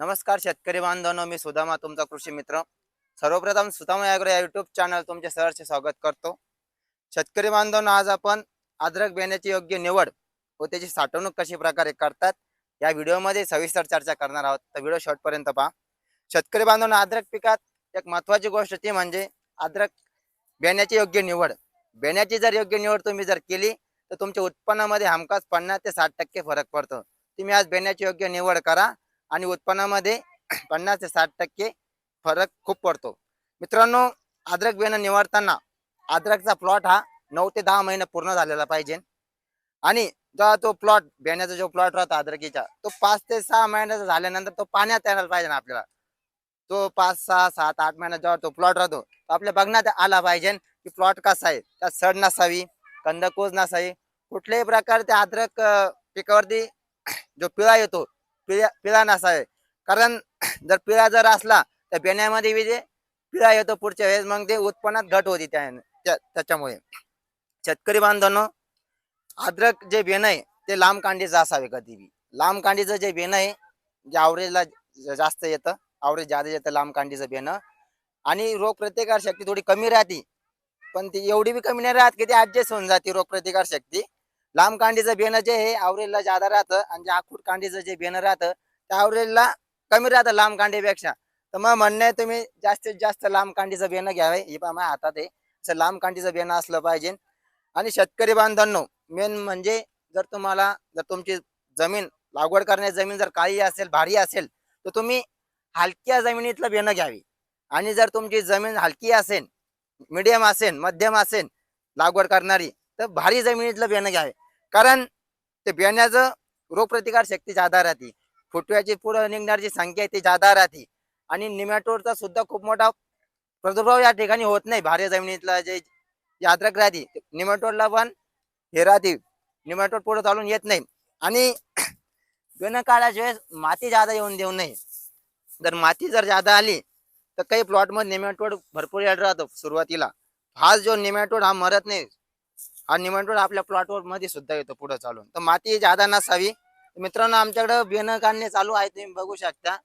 नमस्कार शेतकरी बांधवांनो मी सुदामा तुमचा कृषी मित्र. सर्वप्रथम सुदामा ॲग्रो या युट्यूब चॅनल तुमचे सहर्ष स्वागत करतो. शेतकरी बांधवांनो आज आपण अद्रक बेण्याची योग्य निवड व त्याची साठवणूक कशी प्रकारे करतात या व्हिडिओमध्ये सविस्तर चर्चा करणार आहोत. तर व्हिडिओ शॉर्टपर्यंत पहा. शेतकरी बांधवांनो अद्रक पिकात एक महत्त्वाची गोष्ट ती म्हणजे अद्रक बेण्याची योग्य निवड. बेण्याची जर योग्य निवड तुम्ही जर केली तर तुमच्या उत्पन्नामध्ये हमखास पन्नास ते साठ टक्के फरक पडतो. तुम्ही आज बेण्याची योग्य निवड करा आणि उत्पन्नामध्ये पन्नास ते साठ टक्के फरक खूप पडतो. मित्रांनो अद्रक बेणं निवडताना अद्रकचा प्लॉट हा नऊ ते दहा महिने पूर्ण झालेला पाहिजे. आणि जेव्हा तो प्लॉट बेण्याचा जो प्लॉट राहतो अद्रकीचा तो पाच ते सहा महिन्याचा झाल्यानंतर तो पाण्यात यायला पाहिजे ना आपल्याला. तो पाच सहा सात आठ महिन्यात जेव्हा तो प्लॉट राहतो तो आपल्या बघण्यात आला पाहिजे की प्लॉट कसा आहे. त्यात सड नसावी कंदकोज नसावी कुठल्याही प्रकारच्या अद्रक पिकावरती जो पिळा येतो पिळा पिळा नसावे. कारण जर पिळा जर असला तर बेण्यामध्ये बी पिळा येतो पुढच्या वेळेस मग ते उत्पन्नात घट होती त्या त्याच्यामुळे. शेतकरी बांधवांनो अद्रक जे बेण आहे ते लांब कांडीचं असावे कधी बी. लांब कांडीचं जे बेण आहे जे आवरेजला जास्त येतं आवरेज जास्त येतं लांब कांडीचं बेणं आणि रोग प्रतिकार शक्ती थोडी कमी राहते. पण ती एवढी बी कमी नाही राहत की ती ऍडजस्ट होऊन जाते रोग प्रतिकार शक्ती. लांब कांडीचं बेनं जे हे आवरेलला जादा राहतं आणि जे आखूट कांडीचं जे बेनं राहतं त्या आवरेलला कमी राहतं लांब कांडीपेक्षा. तर मग म्हणणं आहे तुम्ही जास्तीत जास्त लांब कांडीचं बेनं घ्यावे. हे पहा माझ्या हातात आहे. असं लांब कांडीचं बेनं असलं पाहिजे. आणि शेतकरी बांधवांनो मेन म्हणजे जर तुम्हाला जर तुमची जमीन लागवड करण्याची जमीन जर काळी असेल भारी असेल तर तुम्ही हलक्या जमिनीतलं बेणं घ्यावी. आणि जर तुमची जमीन हलकी असेल मिडियम असेल मध्यम असेल लागवड करणारी तर भारी जमिनीतलं बेणं घ्यावे. कारण ते बियाण्याचं रोगप्रतिकार शक्ती जादा राहते. फुटव्याची पुढं निघणारी संख्या आहे ती जादा राहते. आणि निमॅटोडचा सुद्धा खूप मोठा प्रादुर्भाव या ठिकाणी होत नाही. भारी जमिनीतला जे जे राहते निमॅटोडला पण हे राहते. निमॅटोड पुढे चालून येत नाही. आणि बेनं माती जादा येऊन देऊ नये. जर माती जर जादा आली तर काही प्लॉटमध्ये निमॅटोड भरपूर येत राहतो सुरुवातीला. हा जो निमॅटोड हा मरत नाही हा रोड आपल्या प्लॉटवर मध्ये सुद्धा येतो पुढे चालून. तर माती जादा नसावी. मित्रांनो आमच्याकडे बेनं काढणे चालू आहे तुम्ही बघू शकता.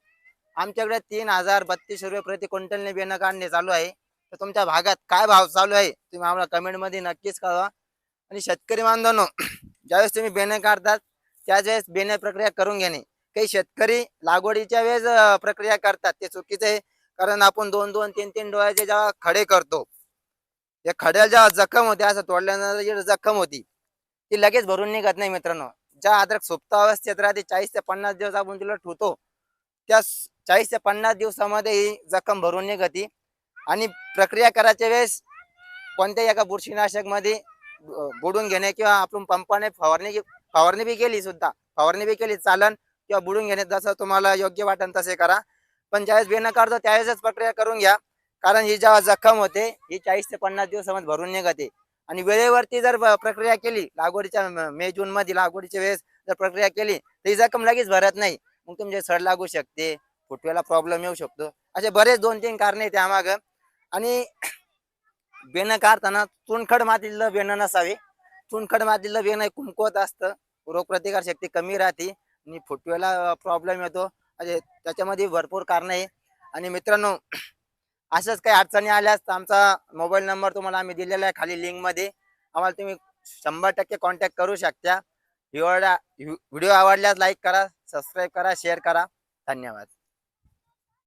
आमच्याकडे तीन हजार बत्तीस रुपये प्रति क्विंटलने बेनं काढणे चालू आहे. तर तुमच्या भागात काय भाव चालू आहे तुम्ही आम्हाला कमेंटमध्ये नक्कीच कळवा. आणि शेतकरी बांधवांनो ज्यावेळेस तुम्ही बेणे काढतात त्याच वेळेस बेणे प्रक्रिया करून घेणे. काही शेतकरी लागवडीच्या वेळेस प्रक्रिया करतात ते चुकीचं आहे. कारण आपण दोन दोन तीन तीन डोळ्याचे जेव्हा खडे करतो या खड्याला जेव्हा जखम होते असं तोडल्यानंतर जी जखम होती ती लगेच भरून निघत नाही मित्रांनो. ज्या अद्रक सुप्त अवस्थेत राहते चाळीस ते पन्नास दिवस आपण तिला ठेवतो त्या चाळीस ते पन्नास दिवसामध्ये ही जखम भरून निघती. आणि प्रक्रिया करायच्या वेळेस कोणत्याही एका बुरशीनाशकमध्ये बुडून घेणे किंवा आपण पंपाने फवारणी फवारणी बी केली सुद्धा फवारणी बी केली चालन किंवा बुडून घेणे जसं तुम्हाला योग्य वाटेल तसे करा. पण ज्यावेळेस बेनं काढतो त्यावेळेसच प्रक्रिया करून घ्या. कारण ही जेव्हा जखम होते ही चाळीस ते पन्नास दिवसामध्ये भरून निघते. आणि वेळेवरती जर प्रक्रिया केली लागवडीच्या मे जून मध्ये लागवडीच्या वेळेस जर प्रक्रिया केली तर ही जखम लगेच भरत नाही. मग तुमचे सड लागू शकते फुटव्याला प्रॉब्लेम येऊ शकतो. असे बरेच दोन तीन कारणे आहेत त्यामागं आणि बेणं काढताना चुनखड मातीतलं बेणं नसावे. चुनखड मातीतलं बेणं कुमकुवत असतं. रोगप्रतिकार शक्ती कमी राहते आणि फुटव्याला प्रॉब्लेम येतो. असे त्याच्यामध्ये भरपूर कारणं आहे आणि मित्रांनो अशाच काही अडचणी आल्यास तर आमचा मोबाईल नंबर तुम्हाला आम्ही दिलेला आहे खाली लिंकमध्ये आम्हाला तुम्ही शंभर टक्के कॉन्टॅक्ट करू शकता. व्हिडिओ व्हिडिओ आवडल्यास लाईक करा सबस्क्राईब करा शेअर करा. धन्यवाद.